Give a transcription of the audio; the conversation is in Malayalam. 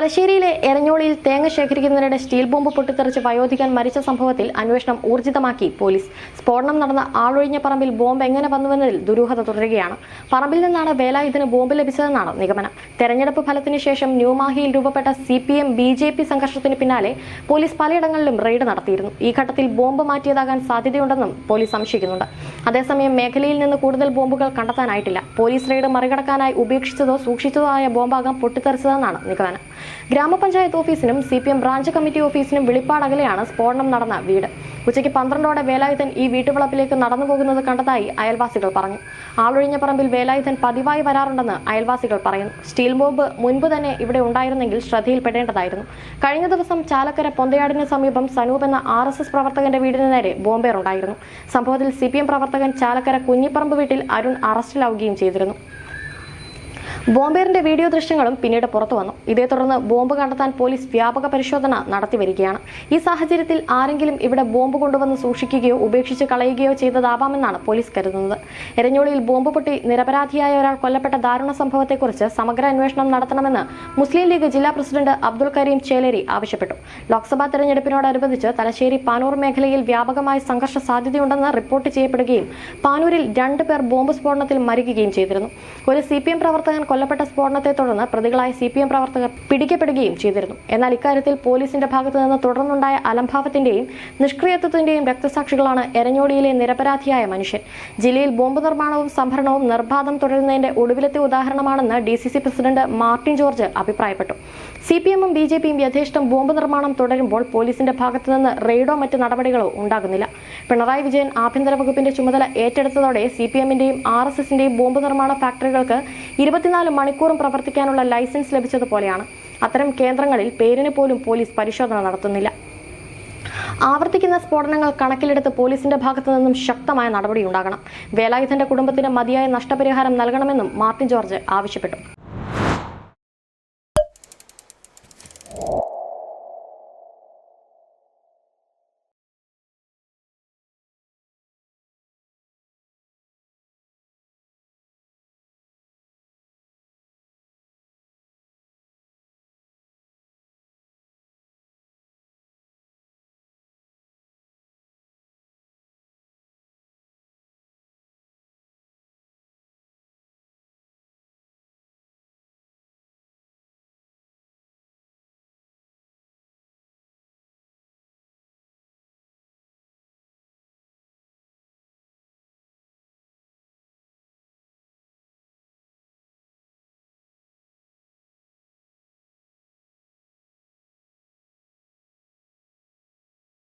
തലശ്ശേരിയിലെ എരഞ്ഞോളിയിൽ തേങ്ങ ശേഖരിക്കുന്നതിനിടെ സ്റ്റീൽ ബോംബ് പൊട്ടിത്തെറിച്ച് വയോധികൻ മരിച്ച സംഭവത്തിൽ അന്വേഷണം ഊർജിതമാക്കി പോലീസ്. സ്ഫോടനം നടന്ന ആളൊഴിഞ്ഞ പറമ്പിൽ ബോംബ് എങ്ങനെ വന്നുവെന്നതിൽ ദുരൂഹത തുടരുകയാണ്. പറമ്പിൽ നിന്നാണ് വേലായുധന് ബോംബ് ലഭിച്ചതെന്നാണ് നിഗമനം. തെരഞ്ഞെടുപ്പ് ഫലത്തിന് ശേഷം ന്യൂമാഹിയിൽ രൂപപ്പെട്ട C P M B J P സംഘർഷത്തിന് പിന്നാലെ പോലീസ് പലയിടങ്ങളിലും റെയ്ഡ് നടത്തിയിരുന്നു. ഈ ഘട്ടത്തിൽ ബോംബ് മാറ്റിയതാകാൻ സാധ്യതയുണ്ടെന്നും പോലീസ് സംശയിക്കുന്നുണ്ട്. അതേസമയം മേഖലയിൽ നിന്ന് കൂടുതൽ ബോംബുകൾ കണ്ടെത്താനായിട്ടില്ല. പോലീസ് റെയ്ഡ് മറികടക്കാനായി ഉപേക്ഷിച്ചതോ സൂക്ഷിച്ചതോ ആയ ബോംബാകാം പൊട്ടിത്തെറിച്ചതെന്നാണ് നിഗമനം. ഗ്രാമപഞ്ചായത്ത് ഓഫീസിനും C P M branch committee ഓഫീസിനും വെളിപ്പാടകലെയാണ് സ്ഫോടനം നടന്ന വീട്. ഉച്ചയ്ക്ക് പന്ത്രണ്ടോടെ വേലായുധൻ ഈ വീട്ടുവളപ്പിലേക്ക് നടന്നു പോകുന്നത് കണ്ടതായി അയൽവാസികൾ പറഞ്ഞു. ആളൊഴിഞ്ഞ പറമ്പിൽ വേലായുധൻ പതിവായി വരാറുണ്ടെന്ന് അയൽവാസികൾ പറയുന്നു. സ്റ്റീൽ ബോംബ് മുൻപ് തന്നെ ഇവിടെ ഉണ്ടായിരുന്നെങ്കിൽ ശ്രദ്ധയിൽപ്പെടേണ്ടതായിരുന്നു. കഴിഞ്ഞ ദിവസം ചാലക്കര പൊന്തയാടിന് സമീപം സനൂപ് എന്ന ആർ എസ് എസ് പ്രവർത്തകന്റെ വീടിന് നേരെ ബോംബേറുണ്ടായിരുന്നു. സംഭവത്തിൽ സി പ്രവർത്തകൻ ചാലക്കര കുഞ്ഞിപ്പറമ്പ് വീട്ടിൽ അരുൺ അറസ്റ്റിലാവുകയും ചെയ്തിരുന്നു. ബോംബേറിന്റെ വീഡിയോ ദൃശ്യങ്ങളും പിന്നീട് പുറത്തു വന്നു. ഇതേ തുടർന്ന് ബോംബ് കണ്ടെത്താൻ പോലീസ് വ്യാപക പരിശോധന നടത്തി വരികയാണ്. ഈ സാഹചര്യത്തിൽ ആരെങ്കിലും ഇവിടെ ബോംബ് കൊണ്ടുവന്ന് സൂക്ഷിക്കുകയോ ഉപേക്ഷിച്ച് കളയുകയോ ചെയ്തതാവാമെന്നാണ് പോലീസ് കരുതുന്നത്. എരഞ്ഞോളിയിൽ ബോംബ് പൊട്ടി നിരപരാധിയായ ഒരാൾ കൊല്ലപ്പെട്ട ദാരുണ സംഭവത്തെക്കുറിച്ച് സമഗ്ര അന്വേഷണം നടത്തണമെന്ന് മുസ്ലിം ലീഗ് ജില്ലാ പ്രസിഡന്റ് അബ്ദുൾ കരീം ചേലേരി ആവശ്യപ്പെട്ടു. ലോക്സഭാ തെരഞ്ഞെടുപ്പിനോടനുബന്ധിച്ച് തലശ്ശേരി പാനൂർ മേഖലയിൽ വ്യാപകമായ സംഘർഷ സാധ്യതയുണ്ടെന്ന് റിപ്പോർട്ട് ചെയ്യപ്പെടുകയും പാനൂരിൽ രണ്ട് പേർ ബോംബ് സ്ഫോടനത്തിൽ മരിക്കുകയും ചെയ്തിരുന്നു. ഒരു സി പ്രവർത്തകൻ കൊല്ലപ്പെട്ട സ്ഫോടനത്തെ തുടർന്ന് പ്രതികളായ സി പ്രവർത്തകർ പിടിക്കപ്പെടുകയും ചെയ്തിരുന്നു. എന്നാൽ ഇക്കാര്യത്തിൽ പോലീസിന്റെ ഭാഗത്തു നിന്ന് തുടർന്നുണ്ടായ അലംഭാവത്തിന്റെയും നിഷ്ക്രിയത്വത്തിന്റെയും രക്തസാക്ഷികളാണ് എരഞ്ഞോടിയിലെ നിരപരാധിയായ മനുഷ്യൻ. ജില്ലയിൽ ബോംബ് നിർമ്മാണവും സംഭരണവും നിർബാധം തുടരുന്നതിന്റെ ഒടുവിലത്തെ ഉദാഹരണമാണെന്ന് D C C president Martin George അഭിപ്രായപ്പെട്ടു. സി പി എമ്മും ബി ജെ പിയും യഥേഷ്ടം ബോംബ് നിർമ്മാണം തുടരുമ്പോൾ പോലീസിന്റെ ഭാഗത്തു നിന്ന് റെയ്ഡോ മറ്റ് നടപടികളോ ഉണ്ടാകുന്നില്ല. പിണറായി വിജയൻ ആഭ്യന്തര വകുപ്പിന്റെ ചുമതല ഏറ്റെടുത്തതോടെ സി പി എമ്മിന്റെയും ആർ എസ് എസിന്റെയും ബോംബ് നിർമ്മാണ ഫാക്ടറികൾക്ക് ഇരുപത്തിനാല് മണിക്കൂറും പ്രവർത്തിക്കാനുള്ള ലൈസൻസ് ലഭിച്ചതുപോലെയാണ്. അത്തരം കേന്ദ്രങ്ങളിൽ പേരിന് പോലും പോലീസ് പരിശോധന നടത്തുന്നില്ല. ആവർത്തിക്കുന്ന സ്ഫോടനങ്ങൾ കണക്കിലെടുത്ത് പോലീസിന്റെ ഭാഗത്തു നിന്നും ശക്തമായ നടപടിയുണ്ടാകണം വേലായുധന്റെ കുടുംബത്തിന് മതിയായ നഷ്ടപരിഹാരം നൽകണമെന്നും മാർട്ടിൻ ജോർജ് ആവശ്യപ്പെട്ടു.